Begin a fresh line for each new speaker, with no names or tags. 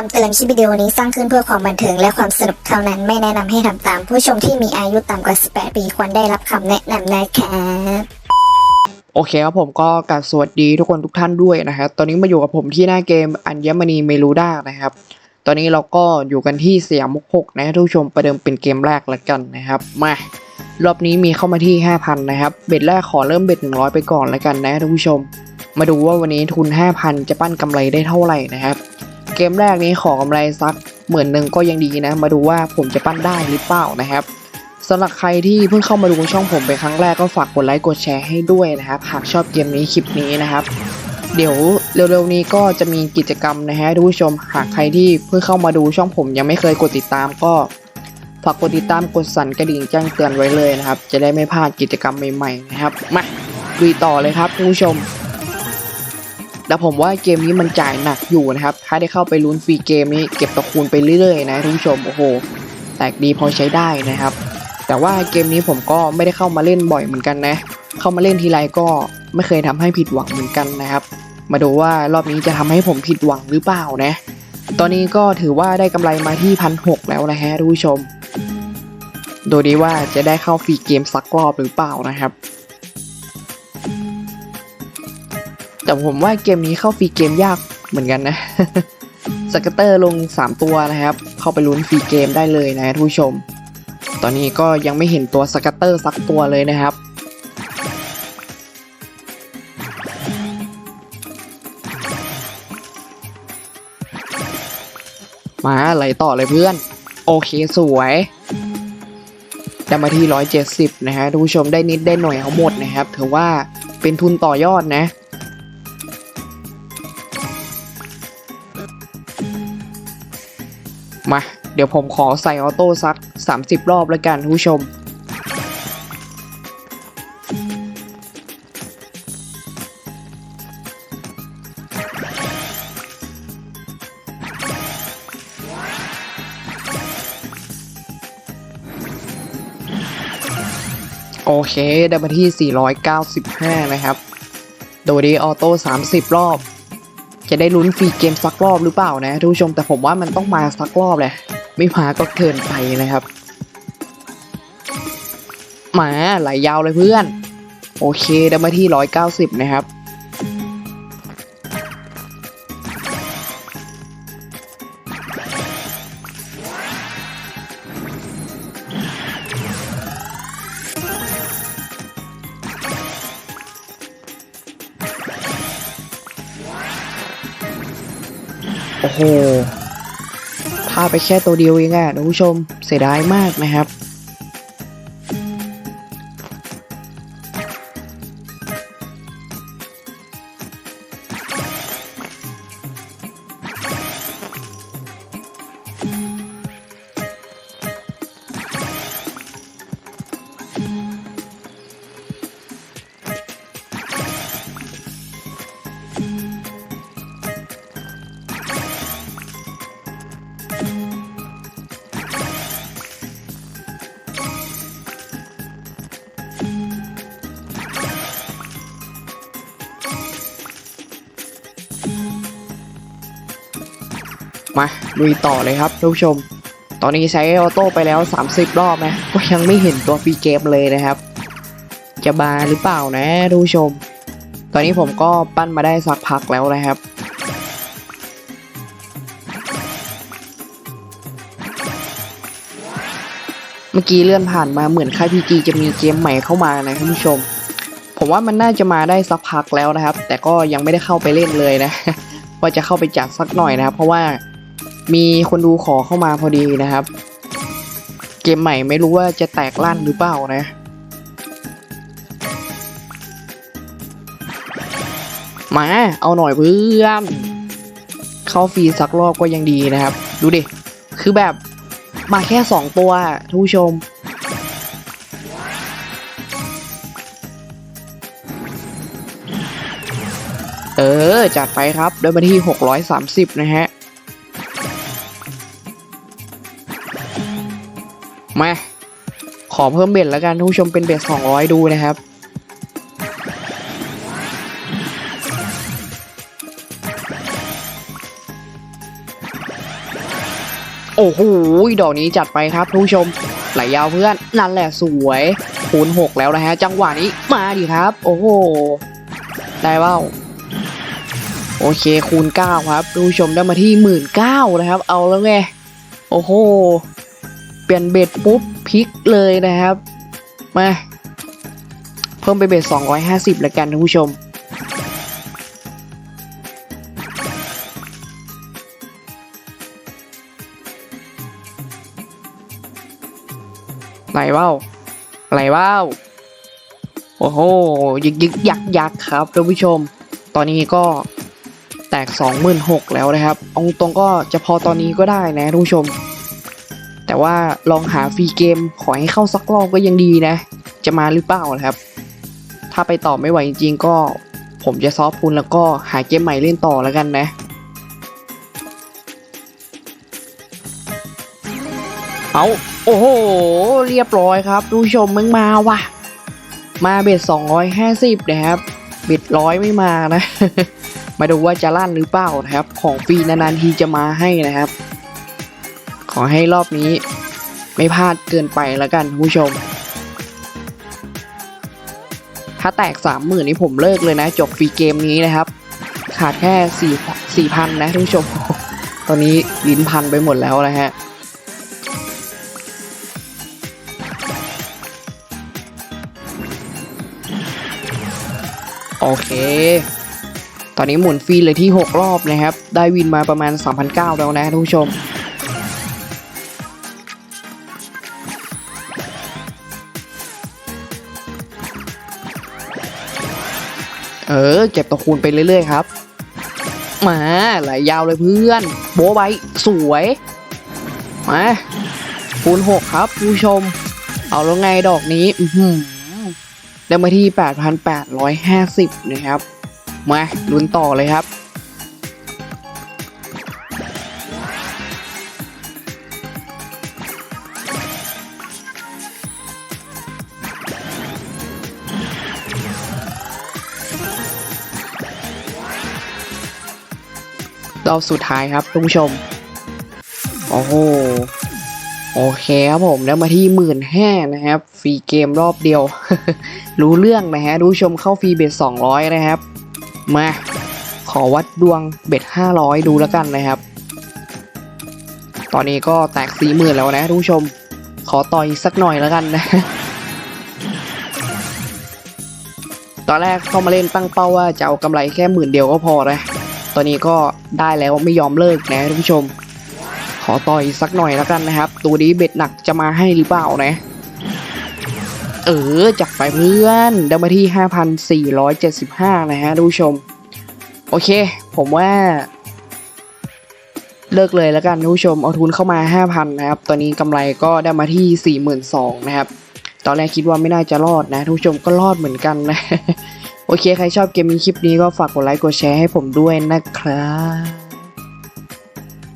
คำเตือนคลิปวิดีโอนี้สร้างขึ้นเพื่อความบันเทิงและความสนุกเท่านั้นไม่แนะนำให้ทำตาม ผู้ชมที่มีอายุต่ำกว่า 18 ปีควรได้รับคำแนะนำนะครับ
โอเคครับผมก็กราบสวัสดีทุกคนทุกท่านด้วยนะครับตอนนี้มาอยู่กับผมที่หน้าเกมอัญมณีเมลูด้านะครับ ตอนนี้เราก็อยู่กันที่สยามมุกหกนะทุกผู้ชมประเดิมเป็นเกมแรกแล้วกันนะครับมารอบนี้มีเข้ามาที่ 5,000 นะครับ เบ็ดแรกขอเริ่มเบ็ด 100 ไปก่อนแล้วกันนะทุกผู้ชม มาดูว่าวันนี้ทุน 5,000 จะปั้นกำไรได้เท่าไหร่นะครับ เกมแรกนี้ขอกำไรสักหมื่นหนึ่งก็ยังดีนะ มาดูว่าผมจะปั้นได้หรือเปล่านะครับสำหรับใครที่เพิ่งเข้ามาดูช่องผมเป็นครั้งแรกก็ฝากกดไลค์กดแชร์ให้ด้วยนะครับหากชอบเกมนี้คลิปนี้นะครับ เดี๋ยวเร็วๆนี้ก็จะมีกิจกรรมนะฮะทุกผู้ชมหากใครที่เพิ่งเข้ามาดูช่องผมยังไม่เคยกดติดตามก็ฝากกดติดตามกดสั่นกระดิ่งแจ้งเตือนไว้เลยนะครับ จะได้ไม่พลาดกิจกรรมใหม่ๆนะครับมาลุยต่อเลยครับคุณผู้ชม แต่ผมว่าเกมนี้มันจ่ายหนักอยู่นะครับ ถ้าได้เข้าไปลุ้นฟรีเกมนี้เก็บตะคูณไปเรื่อยๆนะทุกผู้ชมโอ้โห แตกดีพอใช้ได้นะครับ แต่ว่าเกมนี้ผมก็ไม่ได้เข้ามาเล่นบ่อยเหมือนกันนะ เข้ามาเล่นทีไรก็ไม่เคยทำให้ผิดหวังเหมือนกันนะครับ มาดูว่ารอบนี้จะทำให้ผมผิดหวังหรือเปล่านะ ตอนนี้ก็ถือว่าได้กำไรมาที่พันหกแล้วนะฮะทุกผู้ชม ดูดีว่าจะได้เข้าฟรีเกมสักรอบหรือเปล่านะครับ แต่ผมว่าเกมนี้เข้าฟรีเกมยากเหมือนกันนะสเกตเตอร์ลง 3 ตัวนะครับ เข้าไปลุ้นฟรีเกมได้เลยนะทุกผู้ชม ตอนนี้ก็ยังไม่เห็นตัวสเกตเตอร์สักตัวเลยนะครับ มาไหลต่อเลยเพื่อน โอเคสวยได้มาที่ 170 นะฮะทุกผู้ชมได้นิดได้หน่อยเอาหมดนะครับถือว่าเป็นทุนต่อยอดนะ มา เดี๋ยวผมขอใส่ออโต้สัก 30 รอบแล้วกันทุกผู้ชม โอเค ได้มาที่ 495 นะครับ โดยดีออโต้ 30 รอบ จะได้ลุ้นฟรีเกมสักรอบหรือเปล่านะทุกผู้ชมแต่ผมว่ามันต้องมาสักรอบแหละไม่มาก็เกินไปนะครับมาไหลยาวเลยเพื่อน โอเคได้มาที่ 190 นะครับ โอ้โหพลาดไปแค่ตัวเดียวเองอะท่านผู้ชมเสียดายมากนะครับ มาลุยต่อเลยครับท่านผู้ชม ตอนนี้ใช้ออโต้ไปแล้ว 30 รอบนะ ก็ยังไม่เห็นตัวฟรีเกมเลยนะครับ จะบาหรือเปล่านะท่านผู้ชม ตอนนี้ผมก็ปั้นมาได้สักพักแล้วนะครับเมื่อกี้เลื่อนผ่านมาเหมือนค่ายพีจีจะมีเกมใหม่เข้ามานะท่านผู้ชม ผมว่ามันน่าจะมาได้สักพักแล้วนะครับ แต่ก็ยังไม่ได้เข้าไปเล่นเลยนะ ว่าจะเข้าไปจัดสักหน่อยนะครับ เพราะว่า มีคนดูขอเข้ามาพอดีนะครับ เกมใหม่ไม่รู้ว่าจะแตกลั่นหรือเปล่านะ มา เอาหน่อยเพื่อน เข้าฟรีสักรอบก็ยังดีนะครับ ดูดิ คือแบบมาแค่สองตัวท่านผู้ชมเออ จัดไปครับด้วยมาที่ 630 นะฮะ มาขอเพิ่มเบ็ดแล้วกันท่านผู้ชมเป็นเบ็ด200 ดูนะครับ โอ้โหดอกนี้จัดไปครับทุกผู้ชม ไหลยาวเพื่อน นั่นแหละสวยคูณ6แล้วนะฮะ จังหวะนี้มาดิครับ โอ้โห ได้เปล่าโอเคคูณ9ครับทุกผู้ชมได้มาที่ 1 9ื่นนะครับ เอาแล้วไง โอ้โห เปลี่ยนเบ็ดปุ๊บพลิกเลยนะครับ มา เพิ่มไปเบ็ด250แล้วกันท่านผู้ชม ไหลเบ้าไหลเบ้าโอ้โหยึกยึกยักยักครับท่านผู้ชม ตอนนี้ก็แตก 26,000แล้วนะครับอาตรงก็จะพอตอนนี้ก็ได้นะท่านผู้ชม แต่ว่าลองหาฟรีเกมขอให้เข้าสักรอบก็ยังดีนะ จะมาหรือเปล่านะครับ ถ้าไปต่อไม่ไหวจริงๆก็ ผมจะซอฟต์พุนแล้วก็หาเกมใหม่เล่นต่อแล้วกันนะ เอาโอ้โห เรียบร้อยครับดูชมมึงมาว่ะ มาเบ็ด250 นะครับเบ็ดร้อยไม่มานะ มาดูว่าจะลั่นหรือเปล่านะครับ ของฟรีนานๆทีจะมาให้นะครับ อให้รอบนี้ไม่พลาดเกินไปแล้วกันผู้ชม ถ้าแตกสามหมื่นนี่ผมเลิกเลยนะ จบฟรีเกมนี้นะครับ ขาดแค่สี่สี่พันนะท่านผู้ชม ตอนนี้ลิ้นพันไปหมดแล้วนะฮะโอเค ตอนนี้หมุนฟรีเลยที่ 6 รอบนะครับ ได้วินมาประมาณ 3,900 แล้วนะท่านผู้ชม เออ เก็บตัวคูณไปเรื่อยๆครับ มาไหลยาวเลยเพื่อน โบไว้สวย มาคูณหกครับผู้ชม เอาแล้วไงดอกนี้ อืได้มาที่ 8,850 นะครับ มาลุ้นต่อเลยครับ รอบสุดท้ายครับท่านผู้ชม โอ้โห โอเคครับผมได้วมาที่หมื่นห้านะครับ ฟรีเกมรอบเดียว รู้เรื่องนะฮะดูชมเข้าฟรีเบ็ดสองร้อยนะครับ มา ขอวัดดวงเบ็ดห้าร้อยดูแล้วกันนะครับ ตอนนี้ก็แตกสี่หมื่นแล้วนะทุกผู้ชม ขอต่ออีกสักหน่อยแล้วกันนะตอนแรกเข้ามาเล่นตั้งเป้าว่าจะเอากำไรแค่หมื่นเดียวก็พอนะต อนนี้ก็ได้แล้วไม่ยอมเลิกนะทุกผู้ชม ขอต่ออีกสักหน่อยแล้วกันนะครับ ตัวนี้เบ็ดหนักจะมาให้หรือเปล่านะ เออจัดไปเพื่อนได้มาที่ 5,475 นะฮะทุกผู้ชม โอเค ผมว่า เลิกเลยแล้วกันทุกผู้ชม เอาทุนเข้ามา 5,000 นะครับ ตอนนี้กำไรก็ได้มาที่ 42,000 นะครับ ตอนแรกคิดว่าไม่น่าจะรอดนะทุกผู้ชมก็รอดเหมือนกันนะ โอเค ใครชอบเกมนี้คลิปนี้ก็ฝากกดไลค์กดแชร์ให้ผมด้วยนะครับ